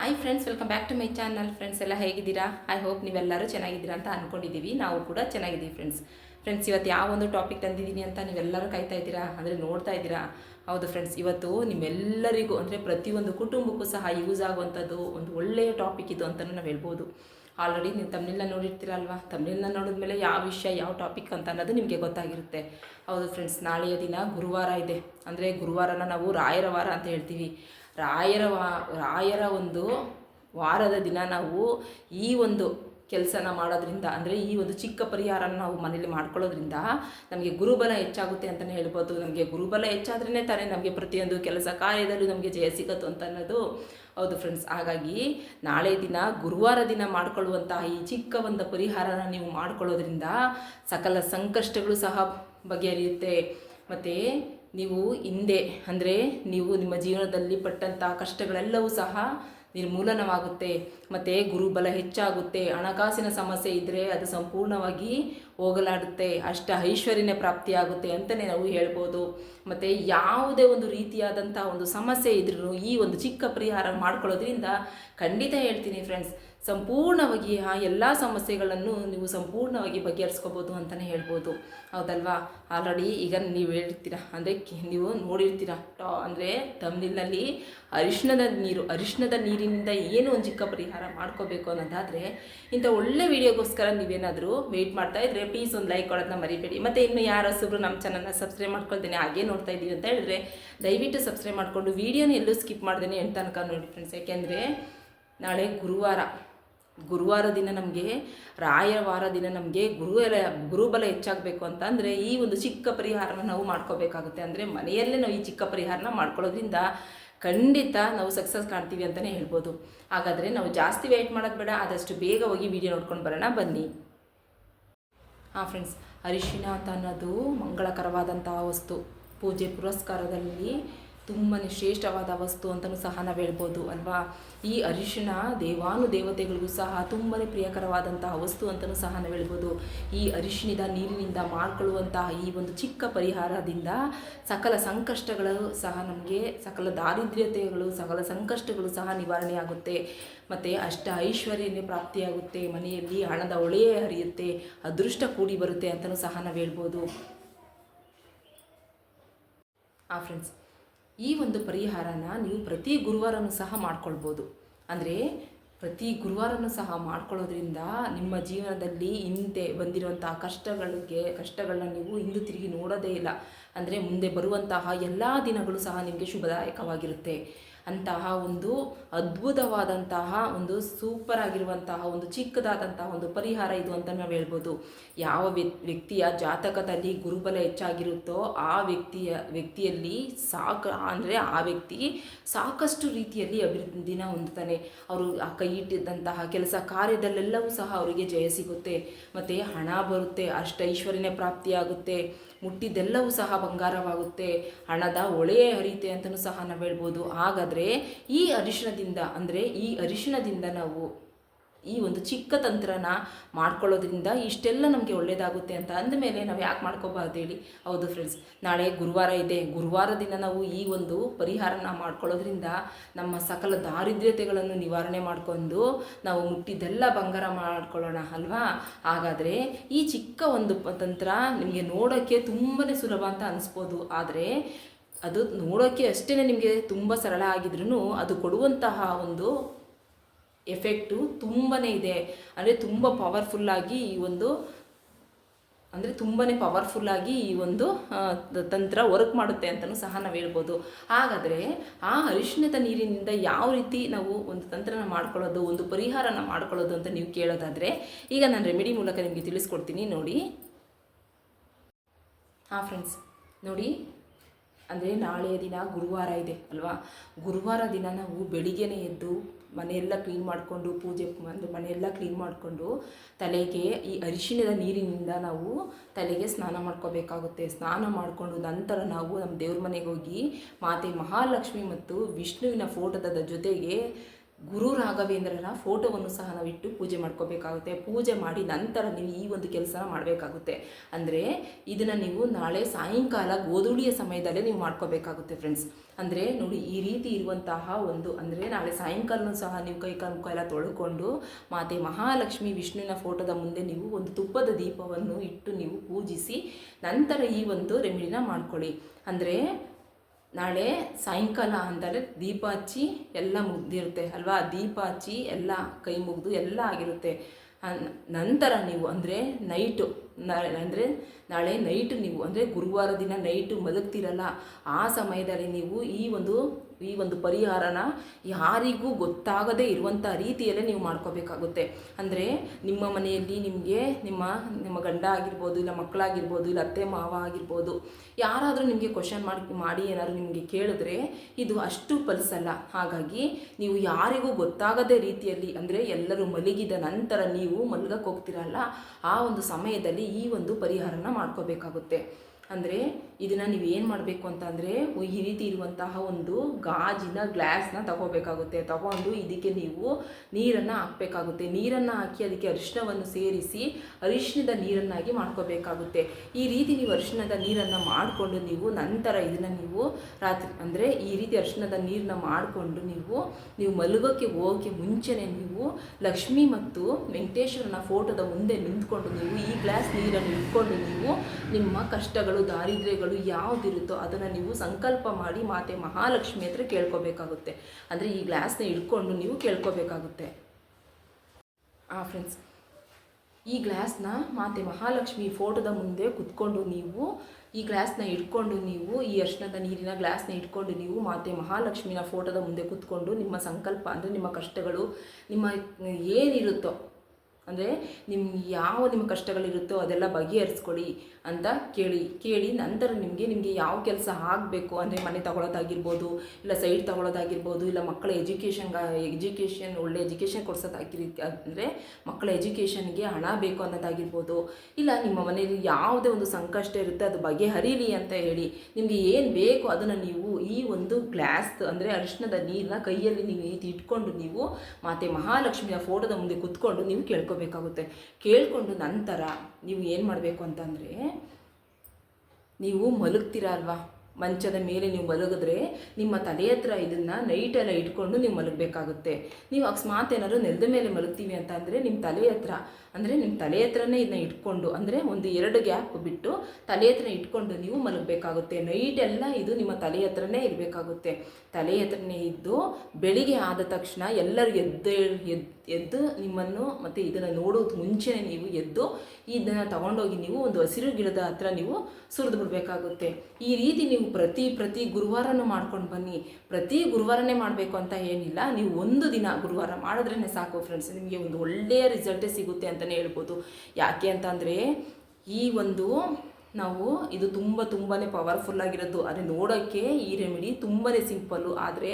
Hi friends welcome back to my channel friends ಎಲ್ಲ ಹೇಗಿದ್ದೀರಾ? I hope ನೀವೆಲ್ಲರೂ ಚೆನ್ನಾಗಿದ್ದೀರಾ ಅಂತ ಅಂದ್ಕೊಂಡಿದ್ದೀವಿ ನಾವು ಕೂಡ ಚೆನ್ನಾಗಿದ್ದೀವಿ ಫ್ರೆಂಡ್ಸ್ ಫ್ರೆಂಡ್ಸ್ ಇವತ್ತು ಯಾವ ಒಂದು ಟಾಪಿಕ್ ತಂದಿದ್ದೀನಿ ಅಂತ ನೀವೆಲ್ಲರೂ ಕಾಯ್ತಾ ಇದ್ದೀರಾ? ಅಂದರೆ ನೋಡ್ತಾ ಇದ್ದೀರಾ? ಹೌದು ಫ್ರೆಂಡ್ಸ್ ಇವತ್ತು ನಿಮ್ಮೆಲ್ಲರಿಗೂ ಅಂದರೆ ಪ್ರತಿಯೊಂದು ಕುಟುಂಬಕ್ಕೂ ಸಹ ಯೂಸ್ ಆಗುವಂಥದ್ದು ಒಂದು ಒಳ್ಳೆಯ ಟಾಪಿಕ್ ಇದು ಅಂತಲೂ ನಾವು ಹೇಳ್ಬೋದು. ಆಲ್ರೆಡಿ ನೀವು ತಮಿಳ್ನ ನೋಡಿರ್ತೀರಲ್ವಾ ತಮ್ಮನೆಲ್ಲ ನೋಡಿದ್ಮೇಲೆ ಯಾವ ವಿಷಯ, ಯಾವ ಟಾಪಿಕ್ ಅಂತ ಅನ್ನೋದು ನಿಮಗೆ ಗೊತ್ತಾಗಿರುತ್ತೆ. ಹೌದು ಫ್ರೆಂಡ್ಸ್ ನಾಳೆಯ ದಿನ ಗುರುವಾರ ಇದೆ. ಅಂದರೆ ಗುರುವಾರನ ನಾವು ರಾಯರ ವಾರ ಅಂತ ಹೇಳ್ತೀವಿ. ರಾಯರ ವಾ, ರಾಯರ ಒಂದು ವಾರದ ದಿನ ನಾವು ಈ ಒಂದು ಕೆಲಸನ ಮಾಡೋದ್ರಿಂದ, ಅಂದರೆ ಈ ಒಂದು ಚಿಕ್ಕ ಪರಿಹಾರನ ನಾವು ಮನೇಲಿ ಮಾಡ್ಕೊಳ್ಳೋದ್ರಿಂದ ನಮಗೆ ಗುರುಬಲ ಹೆಚ್ಚಾಗುತ್ತೆ ಅಂತಲೇ ಹೇಳ್ಬೋದು. ನಮಗೆ ಗುರುಬಲ ಹೆಚ್ಚಾದ್ರೇ ತಾನೇ ನಮಗೆ ಪ್ರತಿಯೊಂದು ಕೆಲಸ ಕಾರ್ಯದಲ್ಲೂ ನಮಗೆ ಜಯ ಸಿಗತ್ತು ಅಂತ ಅನ್ನೋದು. ಹೌದು ಫ್ರೆಂಡ್ಸ್ ಹಾಗಾಗಿ ನಾಳೆ ದಿನ ಗುರುವಾರ ದಿನ ಮಾಡ್ಕೊಳ್ಳುವಂತಹ ಈ ಚಿಕ್ಕ ಒಂದು ಪರಿಹಾರನ ನೀವು ಮಾಡ್ಕೊಳ್ಳೋದ್ರಿಂದ ಸಕಲ ಸಂಕಷ್ಟಗಳು ಸಹ ಬಗೆಹರಿಯುತ್ತೆ. ಮತ್ತು ನೀವು ಹಿಂದೆ, ಅಂದರೆ ನೀವು ನಿಮ್ಮ ಜೀವನದಲ್ಲಿ ಪಟ್ಟಂತಹ ಕಷ್ಟಗಳೆಲ್ಲವೂ ಸಹ ನಿರ್ಮೂಲನವಾಗುತ್ತೆ. ಮತ್ತು ಗುರುಬಲ ಹೆಚ್ಚಾಗುತ್ತೆ. ಹಣಕಾಸಿನ ಸಮಸ್ಯೆ ಇದ್ದರೆ ಅದು ಸಂಪೂರ್ಣವಾಗಿ ಹೋಗಲಾಡುತ್ತೆ, ಅಷ್ಟ ಐಶ್ವರ್ಯನೇ ಪ್ರಾಪ್ತಿಯಾಗುತ್ತೆ ಅಂತಲೇ ನಾವು ಹೇಳ್ಬೋದು. ಮತ್ತು ಯಾವುದೇ ಒಂದು ರೀತಿಯಾದಂಥ ಒಂದು ಸಮಸ್ಯೆ ಇದ್ರೂ ಈ ಒಂದು ಚಿಕ್ಕ ಪರಿಹಾರ ಮಾಡ್ಕೊಳ್ಳೋದ್ರಿಂದ ಖಂಡಿತ ಹೇಳ್ತೀನಿ ಫ್ರೆಂಡ್ಸ್ ಸಂಪೂರ್ಣವಾಗಿ ಆ ಎಲ್ಲ ಸಮಸ್ಯೆಗಳನ್ನು ನೀವು ಸಂಪೂರ್ಣವಾಗಿ ಬಗೆಹರಿಸ್ಕೋಬೋದು ಅಂತಲೇ ಹೇಳ್ಬೋದು. ಹೌದಲ್ವಾ? ಆಲ್ರೆಡಿ ಈಗ ನೀವು ಹೇಳ್ತೀರಾ? ಅಂದರೆ ನೀವು ನೋಡಿರ್ತೀರ? ಟಾ, ಅಂದರೆ ತಮಿಳಿನಲ್ಲಿ ಅರಿಶಿಣದ ನೀರು, ಅರಿಶಿಣದ ನೀರಿನಿಂದ ಏನು ಒಂದು ಚಿಕ್ಕ ಪರಿಹಾರ ಮಾಡ್ಕೋಬೇಕು ಅನ್ನೋದಾದರೆ ಇಂಥ ಒಳ್ಳೆ ವಿಡಿಯೋಗೋಸ್ಕರ ನೀವೇನಾದರೂ ವೆಯ್ಟ್ ಮಾಡ್ತಾ ಇದ್ರೆ ಪ್ಲೀಸ್ ಒಂದು ಲೈಕ್ ಕೊಡೋದನ್ನ ಮರಿಬೇಡಿ. ಮತ್ತು ಇನ್ನು ಯಾರು ಹೊಸಬ್ರು ನಮ್ಮ ಚಾನಲ್ನ ಸಬ್ಸ್ಕ್ರೈಬ್ ಮಾಡ್ಕೊಳ್ತೀನಿ, ಹಾಗೆ ನೋಡ್ತಾ ಇದ್ದೀವಿ ಅಂತ ಹೇಳಿದ್ರೆ ದಯವಿಟ್ಟು ಸಬ್ಸ್ಕ್ರೈಬ್ ಮಾಡಿಕೊಂಡು ವೀಡಿಯೋನ ಎಲ್ಲೂ ಸ್ಕಿಪ್ ಮಾಡ್ದೇನೆ ಎಂತ ತನಕ ನೋಡಿ ಫ್ರೆಂಡ್ಸ್ ಯಾಕೆಂದರೆ ನಾಳೆ ಗುರುವಾರ. ಗುರುವಾರ ದಿನ ನಮಗೆ ರಾಯರ ವಾರ ದಿನ ನಮಗೆ ಗುರು ಗುರುಬಲ ಹೆಚ್ಚಾಗಬೇಕು ಅಂತ ಅಂದರೆ ಈ ಒಂದು ಚಿಕ್ಕ ಪರಿಹಾರನ ನಾವು ಮಾಡ್ಕೋಬೇಕಾಗುತ್ತೆ. ಅಂದರೆ ಮನೆಯಲ್ಲೇ ನಾವು ಈ ಚಿಕ್ಕ ಪರಿಹಾರನ ಮಾಡ್ಕೊಳ್ಳೋದ್ರಿಂದ ಖಂಡಿತ ನಾವು ಸಕ್ಸಸ್ ಕಾಣ್ತೀವಿ ಅಂತಲೇ ಹೇಳ್ಬೋದು. ಹಾಗಾದರೆ ನಾವು ಜಾಸ್ತಿ ವೆಯ್ಟ್ ಮಾಡೋದು ಬೇಡ, ಆದಷ್ಟು ಬೇಗ ಹೋಗಿ ವಿಡಿಯೋ ನೋಡ್ಕೊಂಡು ಬರೋಣ. ಬನ್ನಿ. ಹಾಂ ಫ್ರೆಂಡ್ಸ್ ಅರಿಶಿನ ಅಂತ ಅನ್ನೋದು ಮಂಗಳಕರವಾದಂತಹ ವಸ್ತು. ಪೂಜೆ ಪುರಸ್ಕಾರದಲ್ಲಿ ತುಂಬಾ ಶ್ರೇಷ್ಠವಾದ ವಸ್ತು ಅಂತಲೂ ಸಹ ನಾವು ಹೇಳ್ಬೋದು, ಅಲ್ವಾ? ಈ ಅರಿಶಿಣ ದೇವಾನು ದೇವತೆಗಳಿಗೂ ಸಹ ತುಂಬಾ ಪ್ರಿಯಕರವಾದಂತಹ ವಸ್ತು ಅಂತಲೂ ಸಹ ನಾವು ಹೇಳ್ಬೋದು. ಈ ಅರಿಶಿಣದ ನೀರಿನಿಂದ ಮಾಡ್ಕೊಳ್ಳುವಂತಹ ಈ ಒಂದು ಚಿಕ್ಕ ಪರಿಹಾರದಿಂದ ಸಕಲ ಸಂಕಷ್ಟಗಳು ಸಹ ನಮಗೆ, ಸಕಲ ದಾರಿದ್ರ್ಯತೆಗಳು, ಸಕಲ ಸಂಕಷ್ಟಗಳು ಸಹ ನಿವಾರಣೆ ಆಗುತ್ತೆ. ಮತ್ತು ಅಷ್ಟ ಐಶ್ವರ್ಯನೇ ಪ್ರಾಪ್ತಿಯಾಗುತ್ತೆ. ಮನೆಯಲ್ಲಿ ಹಣದ ಒಳೆಯೇ ಹರಿಯುತ್ತೆ, ಅದೃಷ್ಟ ಕೂಡಿ ಬರುತ್ತೆ ಅಂತಲೂ ಸಹ ನಾವು ಹೇಳ್ಬೋದು. ಆ ಫ್ರೆಂಡ್ಸ್ ಈ ಒಂದು ಪರಿಹಾರನ ನೀವು ಪ್ರತಿ ಗುರುವಾರನೂ ಸಹ ಮಾಡ್ಕೊಳ್ಬೋದು. ಅಂದರೆ ಪ್ರತಿ ಗುರುವಾರನೂ ಸಹ ಮಾಡ್ಕೊಳ್ಳೋದ್ರಿಂದ ನಿಮ್ಮ ಜೀವನದಲ್ಲಿ ಹಿಂದೆ ಬಂದಿರುವಂತಹ ಕಷ್ಟಗಳಿಗೆ, ಕಷ್ಟಗಳನ್ನ ನೀವು ಹಿಂದೆ ತಿರುಗಿ ನೋಡೋದೇ ಇಲ್ಲ. ಅಂದರೆ ಮುಂದೆ ಬರುವಂತಹ ಎಲ್ಲ ದಿನಗಳು ಸಹ ನಿಮಗೆ ಶುಭದಾಯಕವಾಗಿರುತ್ತೆ. ಅಂತಹ ಒಂದು ಅದ್ಭುತವಾದಂತಹ ಒಂದು ಸೂಪರ್ ಆಗಿರುವಂತಹ ಒಂದು ಚಿಕ್ಕದಾದಂತಹ ಒಂದು ಪರಿಹಾರ ಇದು ಅಂತ ನಾವು ಹೇಳ್ಬೋದು. ಯಾವ ವ್ಯಕ್ತಿಯ ಜಾತಕದಲ್ಲಿ ಗುರುಬಲ ಹೆಚ್ಚಾಗಿರುತ್ತೋ ಆ ವ್ಯಕ್ತಿಯ, ವ್ಯಕ್ತಿಯಲ್ಲಿ ಸಾಕ, ಅಂದರೆ ಆ ವ್ಯಕ್ತಿ ಸಾಕಷ್ಟು ರೀತಿಯಲ್ಲಿ ಅಭಿವೃದ್ಧಿನ ಹೊಂದುತ್ತಾನೆ. ಅವರು ಆ ಕೈ ಇಟ್ಟಿದ್ದಂತಹ ಕೆಲಸ ಕಾರ್ಯದಲ್ಲೆಲ್ಲವೂ ಸಹ ಅವರಿಗೆ ಜಯ ಸಿಗುತ್ತೆ. ಮತ್ತು ಹಣ ಬರುತ್ತೆ ಅಷ್ಟ ಐಶ್ವರ್ಯನೇ ಪ್ರಾಪ್ತಿಯಾಗುತ್ತೆ. ಮುಟ್ಟಿದ್ದೆಲ್ಲವೂ ಸಹ ಬಂಗಾರವಾಗುತ್ತೆ. ಹಣದ ಒಳೆಯೇ ಹರಿಯುತ್ತೆ ಅಂತಲೂ ಸಹ ನಾವು ಹೇಳ್ಬೋದು. ಹಾಗಾದರೆ ಈ ಅರಿಶಿಣದಿಂದ, ಅಂದರೆ ಈ ಅರಿಶಿಣದಿಂದ ನಾವು ಈ ಒಂದು ಚಿಕ್ಕ ತಂತ್ರನ ಮಾಡ್ಕೊಳ್ಳೋದ್ರಿಂದ ಇಷ್ಟೆಲ್ಲ ನಮಗೆ ಒಳ್ಳೆಯದಾಗುತ್ತೆ ಅಂತ ಅಂದಮೇಲೆ ನಾವು ಯಾಕೆ ಮಾಡ್ಕೋಬಾರ್ದು ಹೇಳಿ? ಹೌದು ಫ್ರೆಂಡ್ಸ್ ನಾಳೆ ಗುರುವಾರ ಇದೆ. ಗುರುವಾರ ದಿನ ನಾವು ಈ ಒಂದು ಪರಿಹಾರನ ಮಾಡ್ಕೊಳ್ಳೋದ್ರಿಂದ ನಮ್ಮ ಸಕಲ ದಾರಿದ್ರ್ಯತೆಗಳನ್ನು ನಿವಾರಣೆ ಮಾಡಿಕೊಂಡು ನಾವು ಮುಟ್ಟಿದ್ದೆಲ್ಲ ಬಂಗಾರ ಮಾಡ್ಕೊಳ್ಳೋಣ ಅಲ್ವಾ? ಹಾಗಾದರೆ ಈ ಚಿಕ್ಕ ಒಂದು ತಂತ್ರ ನಿಮಗೆ ನೋಡೋಕ್ಕೆ ತುಂಬಾ ಸುಲಭ ಅಂತ ಅನಿಸ್ಬೋದು. ಆದರೆ ಅದು ನೋಡೋಕ್ಕೆ ಅಷ್ಟೇ ನಿಮಗೆ ತುಂಬ ಸರಳ ಆಗಿದ್ರೂ ಅದು ಕೊಡುವಂತಹ ಒಂದು ಎಫೆಕ್ಟು ತುಂಬಾ ಇದೆ. ಅಂದರೆ ತುಂಬ ಪವರ್ಫುಲ್ಲಾಗಿ ಈ ಒಂದು, ಅಂದರೆ ತುಂಬಾ ಪವರ್ಫುಲ್ಲಾಗಿ ಈ ಒಂದು ತಂತ್ರ ವರ್ಕ್ ಮಾಡುತ್ತೆ ಅಂತಲೂ ಸಹ ನಾವು ಹೇಳ್ಬೋದು. ಹಾಗಾದರೆ ಆ ಅರಿಶಿಣದ ನೀರಿನಿಂದ ಯಾವ ರೀತಿ ನಾವು ಒಂದು ತಂತ್ರನ ಮಾಡ್ಕೊಳ್ಳೋದು, ಒಂದು ಪರಿಹಾರನ ಮಾಡ್ಕೊಳ್ಳೋದು ಅಂತ ನೀವು ಕೇಳೋದಾದರೆ, ಈಗ ನಾನು ರೆಮಿಡಿ ಮೂಲಕ ನಿಮಗೆ ತಿಳಿಸ್ಕೊಡ್ತೀನಿ. ನೋಡಿ. ಹಾಂ ಫ್ರೆಂಡ್ಸ್ ನೋಡಿ. ಅಂದರೆ ನಾಳೆಯ ದಿನ ಗುರುವಾರ ಇದೆ ಅಲ್ವಾ? ಗುರುವಾರ ದಿನ ನಾವು ಬೆಳಿಗ್ಗೆನೇ ಎದ್ದು ಮನೆಯೆಲ್ಲ ಕ್ಲೀನ್ ಮಾಡಿಕೊಂಡು, ಪೂಜೆ ಅಂದರೆ ಮನೆಯೆಲ್ಲ ಕ್ಲೀನ್ ಮಾಡಿಕೊಂಡು ತಲೆಗೆ ಈ ಅರಿಶಿಣದ ನೀರಿನಿಂದ ನಾವು ತಲೆಗೆ ಸ್ನಾನ ಮಾಡ್ಕೋಬೇಕಾಗುತ್ತೆ. ಸ್ನಾನ ಮಾಡಿಕೊಂಡು ನಂತರ ನಾವು ನಮ್ಮ ದೇವ್ರ ಮನೆಗೆ ಹೋಗಿ ಮಾತೆ ಮಹಾಲಕ್ಷ್ಮಿ ಮತ್ತು ವಿಷ್ಣುವಿನ ಫೋಟೋದ ಜೊತೆಗೆ ಗುರು ರಾಘವೇಂದ್ರರ ಫೋಟೋವನ್ನು ಸಹ ನಾವು ಇಟ್ಟು ಪೂಜೆ ಮಾಡ್ಕೋಬೇಕಾಗುತ್ತೆ. ಪೂಜೆ ಮಾಡಿ ನಂತರ ನೀವು ಈ ಒಂದು ಕೆಲಸನ ಮಾಡಬೇಕಾಗುತ್ತೆ. ಅಂದರೆ ಇದನ್ನು ನೀವು ನಾಳೆ ಸಾಯಂಕಾಲ ಗೋಧೂಳಿಯ ಸಮಯದಲ್ಲೇ ನೀವು ಮಾಡ್ಕೋಬೇಕಾಗುತ್ತೆ ಫ್ರೆಂಡ್ಸ್ ಅಂದರೆ ನೋಡಿ ಈ ರೀತಿ ಇರುವಂತಹ ಒಂದು ಅಂದರೆ ನಾಳೆ ಸಾಯಂಕಾಲನೂ ಸಹ ನೀವು ಕೈ ಮುಖ ಎಲ್ಲ ತೊಳ್ಕೊಂಡು ಮಾತೆ ಮಹಾಲಕ್ಷ್ಮಿ ವಿಷ್ಣುವಿನ ಫೋಟೋದ ಮುಂದೆ ನೀವು ಒಂದು ತುಪ್ಪದ ದೀಪವನ್ನು ಇಟ್ಟು ನೀವು ಪೂಜಿಸಿ ನಂತರ ಈ ಒಂದು ರೆಮಿಡಿನ ಮಾಡ್ಕೊಳ್ಳಿ. ಅಂದರೆ ನಾಳೆ ಸಾಯಂಕಾಲ ಅಂದರೆ ದೀಪ ಹಚ್ಚಿ ಎಲ್ಲ ಮುಗ್ದಿರುತ್ತೆ ಅಲ್ವಾ? ದೀಪ ಹಚ್ಚಿ ಎಲ್ಲ ಕೈ ಮುಗಿದು ಎಲ್ಲ ಆಗಿರುತ್ತೆ. ನಂತರ ನೀವು ಅಂದರೆ ನೈಟು ಅಂದರೆ ನಾಳೆ ನೈಟ್ ನೀವು ಅಂದರೆ ಗುರುವಾರ ದಿನ ನೈಟು ಮಲಗ್ತಿರಲ್ಲ. ಆ ಸಮಯದಲ್ಲಿ ನೀವು ಈ ಒಂದು ಈ ಒಂದು ಪರಿಹಾರನ ಯಾರಿಗೂ ಗೊತ್ತಾಗದೇ ಇರುವಂಥ ರೀತಿಯಲ್ಲೇ ನೀವು ಮಾಡ್ಕೋಬೇಕಾಗುತ್ತೆ. ಅಂದರೆ ನಿಮ್ಮ ಮನೆಯಲ್ಲಿ ನಿಮಗೆ ನಿಮ್ಮ ನಿಮ್ಮ ಗಂಡ ಆಗಿರ್ಬೋದು, ಇಲ್ಲ ಮಕ್ಕಳಾಗಿರ್ಬೋದು, ಇಲ್ಲ ಅತ್ತೆ, ಮಾವ ಆಗಿರ್ಬೋದು, ಯಾರಾದರೂ ನಿಮಗೆ ಕ್ವಶನ್ ಮಾಡಿ ಮಾಡಿ ಏನಾದರೂ ನಿಮಗೆ ಕೇಳಿದ್ರೆ ಇದು ಅಷ್ಟು ಫಲಿಸಲ್ಲ. ಹಾಗಾಗಿ ನೀವು ಯಾರಿಗೂ ಗೊತ್ತಾಗದೇ ರೀತಿಯಲ್ಲಿ, ಅಂದರೆ ಎಲ್ಲರೂ ಮಲಗಿದ ನಂತರ ನೀವು ಮಲಗಕ್ಕೆ ಹೋಗ್ತಿರಲ್ಲ, ಆ ಒಂದು ಸಮಯದಲ್ಲಿ ಈ ಒಂದು ಪರಿಹಾರನ ಮಾಡ್ಕೋಬೇಕಾಗುತ್ತೆ. ಅಂದರೆ ಇದನ್ನು ನೀವು ಏನು ಮಾಡಬೇಕು ಅಂತಂದರೆ ಈ ರೀತಿ ಇರುವಂತಹ ಒಂದು ಗಾಜಿನ ಗ್ಲಾಸ್ನ ತಗೋಬೇಕಾಗುತ್ತೆ. ತಗೊಂಡು ಇದಕ್ಕೆ ನೀವು ನೀರನ್ನು ಹಾಕಬೇಕಾಗುತ್ತೆ. ನೀರನ್ನು ಹಾಕಿ ಅದಕ್ಕೆ ಅರಿಶಿಣವನ್ನು ಸೇರಿಸಿ ಅರಿಶಿಣದ ನೀರನ್ನಾಗಿ ಮಾಡ್ಕೋಬೇಕಾಗುತ್ತೆ. ಈ ರೀತಿ ನೀವು ಅರಿಶಿಣದ ನೀರನ್ನು ಮಾಡಿಕೊಂಡು ನೀವು ನಂತರ ಇದನ್ನು ನೀವು ರಾತ್ರಿ ಅಂದರೆ ಈ ರೀತಿ ಅರಿಶಿಣದ ನೀರನ್ನ ಮಾಡಿಕೊಂಡು ನೀವು ನೀವು ಮಲಗೋಕ್ಕೆ ಹೋಗೋಕ್ಕೆ ಮುಂಚೆನೇ ನೀವು ಲಕ್ಷ್ಮಿ ಮತ್ತು ವೆಂಕಟೇಶ್ವರನ ಫೋಟೋದ ಮುಂದೆ ನಿಂತ್ಕೊಂಡು ನೀವು ಈ ಗ್ಲಾಸ್ ನೀರನ್ನು ಇಟ್ಕೊಂಡು ನೀವು ನಿಮ್ಮ ಕಷ್ಟಗಳು ದಾರಿದ್ರ್ಯಗಳು ಯಾವುದಿರುತ್ತೋ ಅದನ್ನು ನೀವು ಸಂಕಲ್ಪ ಮಾಡಿ ಮಾತೆ ಮಹಾಲಕ್ಷ್ಮಿ ಹತ್ರ ಕೇಳ್ಕೋಬೇಕಾಗುತ್ತೆ. ಅಂದರೆ ಈ ಗ್ಲಾಸ್ನ ಇಟ್ಕೊಂಡು ನೀವು ಕೇಳ್ಕೋಬೇಕಾಗುತ್ತೆ. ಹಾಂ ಫ್ರೆಂಡ್ಸ್ ಈ ಗ್ಲಾಸ್ನ ಮಾತೆ ಮಹಾಲಕ್ಷ್ಮಿ ಫೋಟೋದ ಮುಂದೆ ಕುತ್ಕೊಂಡು ನೀವು, ಈ ಗ್ಲಾಸ್ನ ಇಟ್ಕೊಂಡು ನೀವು, ಈ ಅರ್ಶನದ ನೀರಿನ ಗ್ಲಾಸ್ನ ಇಟ್ಕೊಂಡು ನೀವು ಮಾತೆ ಮಹಾಲಕ್ಷ್ಮಿನ ಫೋಟೋದ ಮುಂದೆ ಕುತ್ಕೊಂಡು ನಿಮ್ಮ ಸಂಕಲ್ಪ ಅಂದರೆ ನಿಮ್ಮ ಕಷ್ಟಗಳು, ನಿಮ್ಮ ಏನಿರುತ್ತೋ ಅಂದರೆ ನಿಮ್ಗೆ ಯಾವ ನಿಮ್ಮ ಕಷ್ಟಗಳಿರುತ್ತೋ ಅದೆಲ್ಲ ಬಗೆಹರಿಸ್ಕೊಳ್ಳಿ ಅಂತ ಕೇಳಿ ಕೇಳಿ ನಂತರ ನಿಮಗೆ ನಿಮಗೆ ಯಾವ ಕೆಲಸ ಆಗಬೇಕು ಅಂದರೆ ಮನೆ ತಗೊಳ್ಳೋದಾಗಿರ್ಬೋದು ಇಲ್ಲ ಸೈಡ್ ತಗೊಳ್ಳೋದಾಗಿರ್ಬೋದು ಇಲ್ಲ ಮಕ್ಕಳ ಎಜುಕೇಷನ್ಗೆ ಎಜುಕೇಷನ್ ಒಳ್ಳೆ ಎಜುಕೇಷನ್ ಕೊಡ್ಸೋದಾಗಿರಿ, ಅಂದರೆ ಮಕ್ಕಳ ಎಜುಕೇಷನ್ಗೆ ಹಣ ಬೇಕು ಅನ್ನೋದಾಗಿರ್ಬೋದು, ಇಲ್ಲ ನಿಮ್ಮ ಮನೆಯಲ್ಲಿ ಯಾವುದೇ ಒಂದು ಸಂಕಷ್ಟ ಇರುತ್ತೆ ಅದು ಬಗೆಹರಿಲಿ ಅಂತ ಹೇಳಿ ನಿಮಗೆ ಏನು ಬೇಕು ಅದನ್ನು ನೀವು ಈ ಒಂದು ಗ್ಲಾಸ್ ಅಂದರೆ ಅರಿಶಿಣದ ನೀರನ್ನ ಕೈಯಲ್ಲಿ ನೀವು ಇಟ್ಕೊಂಡು ನೀವು ಮಾತೆ ಮಹಾಲಕ್ಷ್ಮಿಯ ಫೋಟೋದ ಮುಂದೆ ಕುತ್ಕೊಂಡು ನೀವು ಕೇಳ್ಕೋಬೇಕಾಗುತ್ತೆ ಕೇಳ್ಕೊಂಡು ನಂತರ ನೀವು ಏನು ಮಾಡಬೇಕು ಅಂತಂದರೆ, ನೀವು ಮಲಗ್ತೀರ ಅಲ್ವಾ? ಮಂಚದ ಮೇಲೆ ನೀವು ಮಲಗಿದ್ರೆ ನಿಮ್ಮ ತಲೆ ಹತ್ರ ಇದನ್ನು ನೈಟೆಲ್ಲ ಇಟ್ಕೊಂಡು ನೀವು ಮಲಗಬೇಕಾಗುತ್ತೆ. ನೀವು ಅಕಸ್ಮಾತ್ ಏನಾದರೂ ನೆಲದ ಮೇಲೆ ಮಲಗ್ತೀವಿ ಅಂತ ಅಂದರೆ ನಿಮ್ಮ ತಲೆ ಹತ್ರ ಅಂದರೆ ನಿಮ್ಮ ತಲೆ ಹತ್ರನೇ ಇದನ್ನ ಇಟ್ಕೊಂಡು, ಅಂದರೆ ಒಂದು ಎರಡು ಗ್ಯಾಪ್ ಬಿಟ್ಟು ತಲೆ ಹತ್ರ ಇಟ್ಕೊಂಡು ನೀವು ಮಲಗಬೇಕಾಗುತ್ತೆ. ನೈಟ್ ಎಲ್ಲ ಇದು ನಿಮ್ಮ ತಲೆ ಹತ್ರನೇ ಇರಬೇಕಾಗುತ್ತೆ. ತಲೆ ಹತ್ರನೇ ಇದ್ದು ಬೆಳಿಗ್ಗೆ ಆದ ತಕ್ಷಣ ಎಲ್ಲರೂ ಎದ್ದು ಎದ್ದು ಎದ್ದು ನಿಮ್ಮನ್ನು ಮತ್ತು ಇದನ್ನು ನೋಡೋದು ಮುಂಚೆನೇ ನೀವು ಎದ್ದು ಇದನ್ನು ತಗೊಂಡೋಗಿ ನೀವು ಒಂದು ಹಸಿರು ಗಿಡದ ಹತ್ರ ನೀವು ಸುರಿದು ಬಿಡಬೇಕಾಗುತ್ತೆ. ಈ ರೀತಿ ನೀವು ಪ್ರತಿ ಪ್ರತಿ ಗುರುವಾರನೂ ಮಾಡ್ಕೊಂಡು ಬನ್ನಿ. ಪ್ರತಿ ಗುರುವಾರನೇ ಮಾಡಬೇಕು ಅಂತ ಏನಿಲ್ಲ. ನೀವು ಒಂದು ದಿನ ಗುರುವಾರ ಮಾಡಿದ್ರೇ ಸಾಕು ಫ್ರೆಂಡ್ಸ್ ನಿಮಗೆ ಒಂದು ಒಳ್ಳೆಯ ರಿಸಲ್ಟೇ ಸಿಗುತ್ತೆ ಅಂತಲೇ ಹೇಳ್ಬೋದು. ಯಾಕೆ ಅಂತಂದರೆ ಈ ಒಂದು ನಾವು ಇದು ತುಂಬ ತುಂಬಾ ಪವರ್ಫುಲ್ ಆಗಿರೋದು. ಆದರೆ ನೋಡೋಕ್ಕೆ ಈ ರೆಮಿಡಿ ತುಂಬಾ ಸಿಂಪಲ್ಲು ಆದರೆ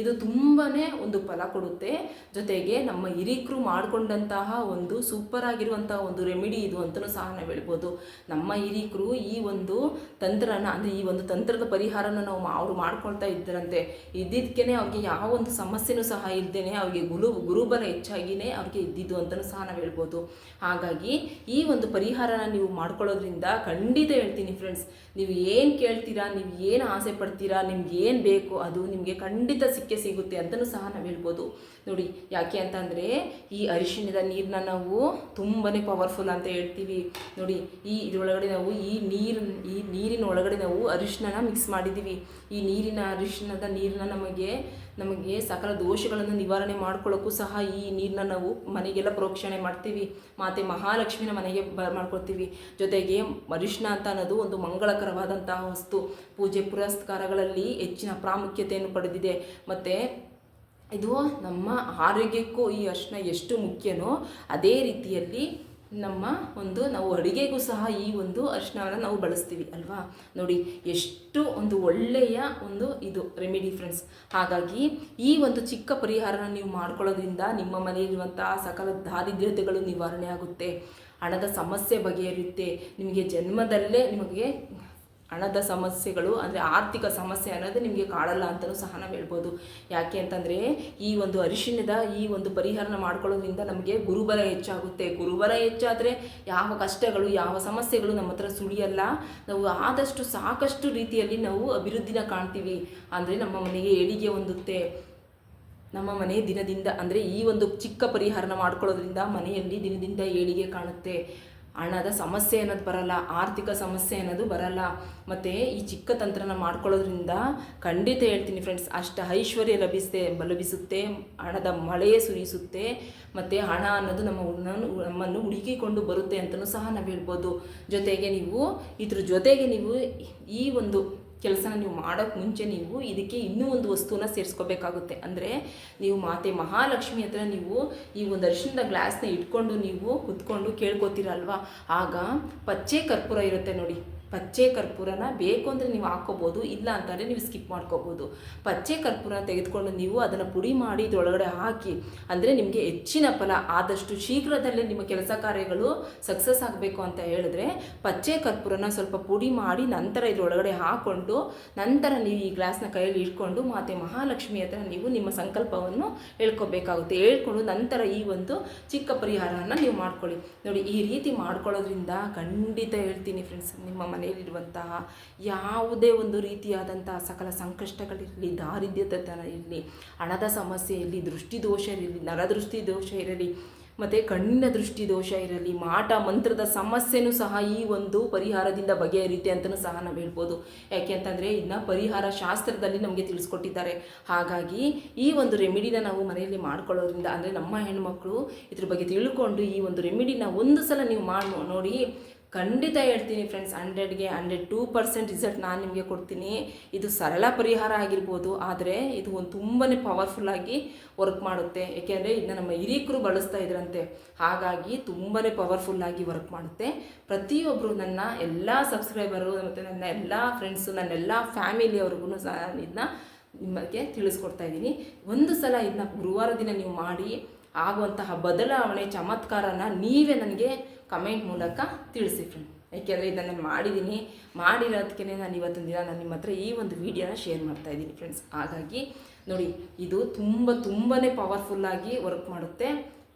ಇದು ತುಂಬಾ ಒಂದು ಫಲ ಕೊಡುತ್ತೆ. ಜೊತೆಗೆ ನಮ್ಮ ಹಿರಿಕರು ಮಾಡಿಕೊಂಡಂತಹ ಒಂದು ಸೂಪರ್ ಆಗಿರುವಂತಹ ಒಂದು ರೆಮಿಡಿ ಇದು ಅಂತಲೂ ಸಹ ನಾವು ಹೇಳ್ಬೋದು. ನಮ್ಮ ಹಿರಿಕರು ಈ ಒಂದು ತಂತ್ರನ, ಅಂದರೆ ಈ ಒಂದು ತಂತ್ರದ ಪರಿಹಾರನ ನಾವು ಅವರು ಮಾಡ್ಕೊಳ್ತಾ ಇದ್ದರಂತೆ. ಇದ್ದಿದ್ದಕ್ಕೆ ಅವ್ರಿಗೆ ಯಾವ ಒಂದು ಸಮಸ್ಯೆನೂ ಸಹ ಇದ್ದೇನೆ ಅವ್ರಿಗೆ ಗುರು ಗುರುಬಲ ಹೆಚ್ಚಾಗಿಯೇ ಅವ್ರಿಗೆ ಇದ್ದಿದ್ದು ಅಂತಲೂ ಸಹ ನಾವು ಹೇಳ್ಬೋದು. ಹಾಗಾಗಿ ಈ ಒಂದು ಪರಿಹಾರನ ನೀವು ಮಾಡ್ಕೊಳ್ಳೋದ್ರಿಂದ ಖಂಡಿತ ಹೇಳ್ತೀನಿ ಫ್ರೆಂಡ್ಸ್ ನೀವು ಏನು ಕೇಳ್ತೀರಾ, ನೀವು ಏನು ಆಸೆ ಪಡ್ತೀರಾ, ನಿಮ್ಗೆ ಏನು ಬೇಕು ಅದು ನಿಮಗೆ ಖಂಡಿತ ಸಿಕ್ಕೇ ಸಿಗುತ್ತೆ ಅಂತಲೂ ಸಹ ನಾವು ಹೇಳ್ಬೋದು. ನೋಡಿ, ಯಾಕೆ ಅಂತಂದರೆ ಈ ಅರಿಶಿಣದ ನೀರನ್ನ ನಾವು ತುಂಬಾ ಪವರ್ಫುಲ್ ಅಂತ ಹೇಳ್ತೀವಿ. ನೋಡಿ, ಈ ಇದರೊಳಗಡೆ ನಾವು ಈ ನೀರು, ಈ ನೀರಿನ ಒಳಗಡೆ ನಾವು ಅರಿಶಿಣನ ಮಿಕ್ಸ್ ಮಾಡಿದ್ದೀವಿ. ಈ ನೀರಿನ, ಅರಿಶಿಣದ ನೀರನ್ನ ನಮಗೆ ನಮಗೆ ಸಕಲ ದೋಷಗಳನ್ನು ನಿವಾರಣೆ ಮಾಡ್ಕೊಳ್ಳೋಕ್ಕೂ ಸಹ ಈ ನೀರನ್ನ ನಾವು ಮನೆಗೆಲ್ಲ ಪ್ರೋಕ್ಷಣೆ ಮಾಡ್ತೀವಿ. ಮಾತೆ ಮಹಾಲಕ್ಷ್ಮಿನ ಮನೆಗೆ ಬ ಮಾಡ್ಕೊಳ್ತೀವಿ ಜೊತೆಗೆ ಮರಿಷ್ಣ ಅಂತ ಅನ್ನೋದು ಒಂದು ಮಂಗಳಕರವಾದಂತಹ ವಸ್ತು. ಪೂಜೆ ಪುರಸ್ಕಾರಗಳಲ್ಲಿ ಹೆಚ್ಚಿನ ಪ್ರಾಮುಖ್ಯತೆಯನ್ನು ಪಡೆದಿದೆ. ಮತ್ತು ಇದು ನಮ್ಮ ಆರೋಗ್ಯಕ್ಕೂ ಈ ಅರಿಶಿನ ಎಷ್ಟು ಮುಖ್ಯನೋ ಅದೇ ರೀತಿಯಲ್ಲಿ ನಮ್ಮ ಒಂದು ನಾವು ಅಡುಗೆಗೂ ಸಹ ಈ ಒಂದು ಅರಿಶಿನವನ್ನು ನಾವು ಬಳಸ್ತೀವಿ ಅಲ್ವಾ? ನೋಡಿ, ಎಷ್ಟು ಒಂದು ಒಳ್ಳೆಯ ಒಂದು ಇದು ರೆಮಿಡಿ ಫ್ರೆಂಡ್ಸ್ ಹಾಗಾಗಿ ಈ ಒಂದು ಚಿಕ್ಕ ಪರಿಹಾರನ ನೀವು ಮಾಡ್ಕೊಳ್ಳೋದ್ರಿಂದ ನಿಮ್ಮ ಮನೆಯಲ್ಲಿರುವಂತಹ ಸಕಲ ದಾರಿದ್ರ್ಯತೆಗಳು ನಿವಾರಣೆ ಆಗುತ್ತೆ. ಹಣದ ಸಮಸ್ಯೆ ಬಗೆಹರಿಯುತ್ತೆ. ನಿಮಗೆ ಜನ್ಮದಲ್ಲೇ ನಿಮಗೆ ಹಣದ ಸಮಸ್ಯೆಗಳು ಅಂದರೆ ಆರ್ಥಿಕ ಸಮಸ್ಯೆ ಅನ್ನೋದು ನಿಮಗೆ ಕಾಡಲ್ಲ ಅಂತಲೂ ಸಹ ನಾವು ಹೇಳ್ಬೋದು. ಯಾಕೆ ಅಂತಂದರೆ ಈ ಒಂದು ಅರಿಶಿಣದ ಈ ಒಂದು ಪರಿಹಾರನ ಮಾಡ್ಕೊಳ್ಳೋದ್ರಿಂದ ನಮಗೆ ಗುರುಬಲ ಹೆಚ್ಚಾಗುತ್ತೆ. ಗುರುಬಲ ಹೆಚ್ಚಾದರೆ ಯಾವ ಕಷ್ಟಗಳು, ಯಾವ ಸಮಸ್ಯೆಗಳು ನಮ್ಮ ಹತ್ರ ಸುಳಿಯಲ್ಲ. ನಾವು ಆದಷ್ಟು ಸಾಕಷ್ಟು ರೀತಿಯಲ್ಲಿ ನಾವು ಅಭಿವೃದ್ಧಿನ ಕಾಣ್ತೀವಿ. ಅಂದರೆ ನಮ್ಮ ಮನೆಗೆ ಏಳಿಗೆ ಹೊಂದುತ್ತೆ. ನಮ್ಮ ಮನೆ ದಿನದಿಂದ ಅಂದರೆ ಈ ಒಂದು ಚಿಕ್ಕ ಪರಿಹಾರನ ಮಾಡ್ಕೊಳ್ಳೋದ್ರಿಂದ ಮನೆಯಲ್ಲಿ ದಿನದಿಂದ ಏಳಿಗೆ ಕಾಣುತ್ತೆ. ಹಣದ ಸಮಸ್ಯೆ ಅನ್ನೋದು ಬರಲ್ಲ, ಆರ್ಥಿಕ ಸಮಸ್ಯೆ ಅನ್ನೋದು ಬರಲ್ಲ. ಮತ್ತು ಈ ಚಿಕ್ಕ ತಂತ್ರನ ಮಾಡ್ಕೊಳ್ಳೋದ್ರಿಂದ ಖಂಡಿತ ಹೇಳ್ತೀನಿ ಫ್ರೆಂಡ್ಸ್ ಅಷ್ಟು ಐಶ್ವರ್ಯ ಲಭಿಸುತ್ತೆ ಲಭಿಸುತ್ತೆ ಹಣದ ಮಳೆಯೇ ಸುರಿಸುತ್ತೆ, ಮತ್ತು ಹಣ ಅನ್ನೋದು ನಮ್ಮ ನಮ್ಮನ್ನು ಹುಡುಕಿಕೊಂಡು ಬರುತ್ತೆ ಅಂತಲೂ ಸಹ ನಾವು ಹೇಳ್ಬೋದು. ಜೊತೆಗೆ ನೀವು, ಇದ್ರ ಜೊತೆಗೆ ನೀವು ಈ ಒಂದು ಕೆಲಸನ ನೀವು ಮಾಡೋಕ್ಕೆ ಮುಂಚೆ ನೀವು ಇದಕ್ಕೆ ಇನ್ನೂ ಒಂದು ವಸ್ತುನ ಸೇರಿಸ್ಕೋಬೇಕಾಗುತ್ತೆ. ಅಂದರೆ ನೀವು ಮಾತೆ ಮಹಾಲಕ್ಷ್ಮಿ ಹತ್ರ ನೀವು ಈ ಒಂದು ಅರಿಶಿಣದ ಗ್ಲಾಸ್ನ ಇಟ್ಕೊಂಡು ನೀವು ಕುತ್ಕೊಂಡು ಕೇಳ್ಕೊತೀರಲ್ವಾ? ಆಗ ಪಚ್ಚೆ ಕರ್ಪೂರ ಇರುತ್ತೆ ನೋಡಿ. ಪಚ್ಚೆ ಕರ್ಪೂರನ ಬೇಕು ಅಂದರೆ ನೀವು ಹಾಕ್ಕೋಬೋದು ಇಲ್ಲ ಅಂತಂದರೆ ನೀವು ಸ್ಕಿಪ್ ಮಾಡ್ಕೋಬೋದು. ಪಚ್ಚೆ ಕರ್ಪೂರ ತೆಗೆದುಕೊಂಡು ನೀವು ಅದನ್ನು ಪುಡಿ ಮಾಡಿ ಇದರೊಳಗಡೆ ಹಾಕಿ, ಅಂದರೆ ನಿಮಗೆ ಹೆಚ್ಚಿನ ಫಲ, ಆದಷ್ಟು ಶೀಘ್ರದಲ್ಲೇ ನಿಮ್ಮ ಕೆಲಸ ಕಾರ್ಯಗಳು ಸಕ್ಸಸ್ ಆಗಬೇಕು ಅಂತ ಹೇಳಿದ್ರೆ ಪಚ್ಚೆ ಕರ್ಪೂರನ ಸ್ವಲ್ಪ ಪುಡಿ ಮಾಡಿ ನಂತರ ಇದರೊಳಗಡೆ ಹಾಕ್ಕೊಂಡು ನಂತರ ನೀವು ಈ ಗ್ಲಾಸ್ನ ಕೈಯಲ್ಲಿ ಇಟ್ಕೊಂಡು ಮಾತೆ ಮಹಾಲಕ್ಷ್ಮಿ ಹತ್ರ ನೀವು ನಿಮ್ಮ ಸಂಕಲ್ಪವನ್ನು ಹೇಳ್ಕೊಬೇಕಾಗುತ್ತೆ. ಹೇಳ್ಕೊಂಡು ನಂತರ ಈ ಒಂದು ಚಿಕ್ಕ ಪರಿಹಾರವನ್ನು ನೀವು ಮಾಡ್ಕೊಳ್ಳಿ. ನೋಡಿ, ಈ ರೀತಿ ಮಾಡ್ಕೊಳ್ಳೋದ್ರಿಂದ ಖಂಡಿತ ಹೇಳ್ತೀನಿ ಫ್ರೆಂಡ್ಸ್ ನಿಮ್ಮ ಮನೆಯಲ್ಲಿರುವಂತಹ ಯಾವುದೇ ಒಂದು ರೀತಿಯಾದಂತಹ ಸಕಲ ಸಂಕಷ್ಟಗಳಿರಲಿ ದಾರಿದ್ರ್ಯತನ ಇರಲಿ ಹಣದ ಸಮಸ್ಯೆ ಇರಲಿ ದೃಷ್ಟಿದೋಷ ಇರಲಿ, ನರದೃಷ್ಟಿ ದೋಷ ಇರಲಿ, ಮತ್ತು ಕಣ್ಣಿನ ದೃಷ್ಟಿ ದೋಷ ಇರಲಿ, ಮಾಟ ಮಂತ್ರದ ಸಮಸ್ಯೆನೂ ಸಹ ಈ ಒಂದು ಪರಿಹಾರದಿಂದ ಬಗೆಹರಿಯುತ್ತೆ ಅಂತಲೂ ಸಹ ನಾವು ಹೇಳ್ಬೋದು. ಯಾಕೆ ಅಂತಂದರೆ ಇದನ್ನ ಪರಿಹಾರ ಶಾಸ್ತ್ರದಲ್ಲಿ ನಮಗೆ ತಿಳಿಸ್ಕೊಟ್ಟಿದ್ದಾರೆ. ಹಾಗಾಗಿ ಈ ಒಂದು ರೆಮಿಡಿನ ನಾವು ಮನೆಯಲ್ಲಿ ಮಾಡ್ಕೊಳ್ಳೋದ್ರಿಂದ, ಅಂದರೆ ನಮ್ಮ ಹೆಣ್ಮಕ್ಳು ಇದ್ರ ಬಗ್ಗೆ ತಿಳ್ಕೊಂಡು ಈ ಒಂದು ರೆಮಿಡಿನ ಒಂದು ಸಲ ನೀವು ಮಾಡಿ ನೋಡಿ ಖಂಡಿತ ಹೇಳ್ತೀನಿ ಫ್ರೆಂಡ್ಸ್ ಹಂಡ್ರೆಡ್ಗೆ ಹಂಡ್ರೆಡ್ ಟೂ ಪರ್ಸೆಂಟ್ ರಿಸಲ್ಟ್ ನಾನು ನಿಮಗೆ ಕೊಡ್ತೀನಿ. ಇದು ಸರಳ ಪರಿಹಾರ ಆಗಿರ್ಬೋದು, ಆದರೆ ಇದು ಒಂದು ತುಂಬಾ ಪವರ್ಫುಲ್ಲಾಗಿ ವರ್ಕ್ ಮಾಡುತ್ತೆ. ಏಕೆಂದರೆ ಇದನ್ನ ನಮ್ಮ ಹಿರಿಯಕರು ಬಳಸ್ತಾ ಇದ್ರಂತೆ. ಹಾಗಾಗಿ ತುಂಬಾ ಪವರ್ಫುಲ್ಲಾಗಿ ವರ್ಕ್ ಮಾಡುತ್ತೆ. ಪ್ರತಿಯೊಬ್ಬರು ನನ್ನ ಎಲ್ಲ ಸಬ್ಸ್ಕ್ರೈಬರು ಮತ್ತು ನನ್ನ ಎಲ್ಲ ಫ್ರೆಂಡ್ಸು ನನ್ನ ಎಲ್ಲ ಫ್ಯಾಮಿಲಿಯವ್ರಿಗೂ ಸಹ ಇದನ್ನ ನಿಮಗೆ ತಿಳಿಸ್ಕೊಡ್ತಾ ಇದ್ದೀನಿ. ಒಂದು ಸಲ ಇದನ್ನ ಗುರುವಾರ ದಿನ ನೀವು ಮಾಡಿ ಆಗುವಂತಹ ಬದಲಾವಣೆ ಚಮತ್ಕಾರನ ನೀವೇ ನನಗೆ ಕಮೆಂಟ್ ಮೂಲಕ ತಿಳಿಸಿ ಫ್ರೆಂಡ್. ಯಾಕೆಂದರೆ ಇದನ್ನು ನಾನು ಮಾಡಿದ್ದೀನಿ ಮಾಡಿರೋದಕ್ಕೆ ನಾನು ಇವತ್ತೊಂದು ದಿನ ನಾನು ನಿಮ್ಮ ಹತ್ರ ಈ ಒಂದು ವಿಡಿಯೋನ ಶೇರ್ ಮಾಡ್ತಾ ಇದ್ದೀನಿ ಫ್ರೆಂಡ್ಸ್ ಹಾಗಾಗಿ ನೋಡಿ, ಇದು ತುಂಬ ತುಂಬಾ ಪವರ್ಫುಲ್ಲಾಗಿ ವರ್ಕ್ ಮಾಡುತ್ತೆ.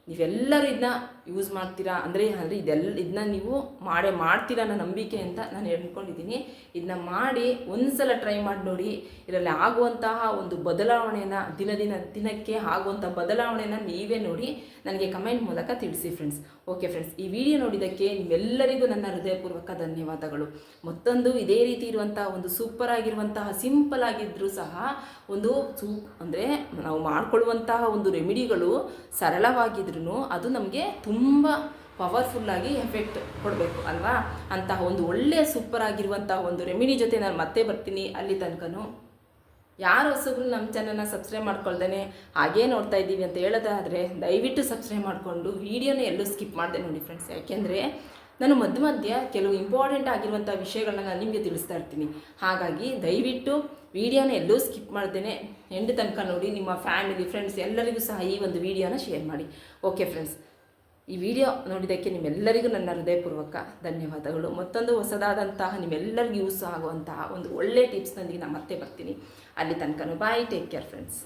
ನೀವೆಲ್ಲರೂ ಇದನ್ನ ಯೂಸ್ ಮಾಡ್ತೀರಾ? ಅಂದರೆ ಅಂದರೆ ಇದೆಲ್ಲ ಇದನ್ನ ನೀವು ಮಾಡೇ, ಮಾಡ್ತೀರಾ ಅನ್ನೋ ನಂಬಿಕೆ ಅಂತ ನಾನು ಹೇಳ್ಕೊಂಡಿದ್ದೀನಿ. ಇದನ್ನ ಮಾಡಿ ಒಂದು ಸಲ ಟ್ರೈ ಮಾಡಿ ನೋಡಿ. ಇದರಲ್ಲಿ ಆಗುವಂತಹ ಒಂದು ಬದಲಾವಣೆನ ದಿನ ದಿನ, ದಿನಕ್ಕೆ ಆಗುವಂಥ ಬದಲಾವಣೆನ ನೀವೇ ನೋಡಿ. ನನಗೆ ಕಮೆಂಟ್ ಮೂಲಕ ತಿಳಿಸಿ ಫ್ರೆಂಡ್ಸ್ ಓಕೆ ಫ್ರೆಂಡ್ಸ್ ಈ ವಿಡಿಯೋ ನೋಡಿದ್ದಕ್ಕೆ ನಿಮ್ಮೆಲ್ಲರಿಗೂ ನನ್ನ ಹೃದಯಪೂರ್ವಕ ಧನ್ಯವಾದಗಳು. ಮತ್ತೊಂದು ಇದೇ ರೀತಿ ಇರುವಂತಹ ಒಂದು ಸೂಪರ್ ಆಗಿರುವಂತಹ ಸಿಂಪಲ್ ಆಗಿದ್ದರೂ ಸಹ ಒಂದು ಸೂಪ್ ಅಂದರೆ ನಾವು ಮಾಡಿಕೊಳ್ಳುವಂತಹ ಒಂದು ರೆಮಿಡಿಗಳು ಸರಳವಾಗಿದ್ರೂ ಅದು ನಮಗೆ ತುಂಬ ಪವರ್ಫುಲ್ಲಾಗಿ ಎಫೆಕ್ಟ್ ಕೊಡಬೇಕು ಅಲ್ವಾ? ಅಂತಹ ಒಂದು ಒಳ್ಳೆಯ ಸೂಪರ್ ಆಗಿರುವಂತಹ ಒಂದು ರೆಮಿಡಿ ಜೊತೆ ನಾನು ಮತ್ತೆ ಬರ್ತೀನಿ ಅಲ್ಲಿ ತನಕನೂ. ಯಾರು ಹೊಸಬ್ರು ನಮ್ಮ ಚಾನಲ್ನ ಸಬ್ಸ್ಕ್ರೈಬ್ ಮಾಡ್ಕೊಳ್ದೇನೆ ಹಾಗೇ ನೋಡ್ತಾ ಇದ್ದೀವಿ ಅಂತ ಹೇಳೋದಾದರೆ ದಯವಿಟ್ಟು ಸಬ್ಸ್ಕ್ರೈಬ್ ಮಾಡಿಕೊಂಡು ವೀಡಿಯೋನ ಎಲ್ಲೂ ಸ್ಕಿಪ್ ಮಾಡಿದೆ ನೋಡಿ ಫ್ರೆಂಡ್ಸ್ ಯಾಕೆಂದರೆ ನಾನು ಮಧ್ಯ ಮಧ್ಯ ಕೆಲವು ಇಂಪಾರ್ಟೆಂಟ್ ಆಗಿರುವಂಥ ವಿಷಯಗಳನ್ನ ನಾನು ನಿಮಗೆ ತಿಳಿಸ್ತಾ ಇರ್ತೀನಿ. ಹಾಗಾಗಿ ದಯವಿಟ್ಟು ವೀಡಿಯೋನ ಎಲ್ಲೂ ಸ್ಕಿಪ್ ಮಾಡ್ದೇನೆ. ಎಂಡ್ ತನಕ ನೋಡಿ ನಿಮ್ಮ ಫ್ಯಾಮಿಲಿ ಫ್ರೆಂಡ್ಸ್ ಎಲ್ಲರಿಗೂ ಸಹ ಈ ಒಂದು ವೀಡಿಯೋನ ಶೇರ್ ಮಾಡಿ. ಓಕೆ ಫ್ರೆಂಡ್ಸ್ ಈ ವಿಡಿಯೋ ನೋಡಿದ್ದಕ್ಕೆ ನಿಮ್ಮೆಲ್ಲರಿಗೂ ನನ್ನ ಹೃದಯಪೂರ್ವಕ ಧನ್ಯವಾದಗಳು. ಮತ್ತೊಂದು ಹೊಸದಾದಂತಹ ನಿಮ್ಮೆಲ್ಲರಿಗೂ ಯೂಸ್ ಆಗುವಂತಹ ಒಂದು ಒಳ್ಳೆ ಟಿಪ್ಸ್ನೊಂದಿಗೆ ನಾನು ಮತ್ತೆ ಬರ್ತೀನಿ. ಅಲ್ಲಿ ತನಕ ಬಾಯ್ ಟೇಕ್ ಕೇರ್ ಫ್ರೆಂಡ್ಸ್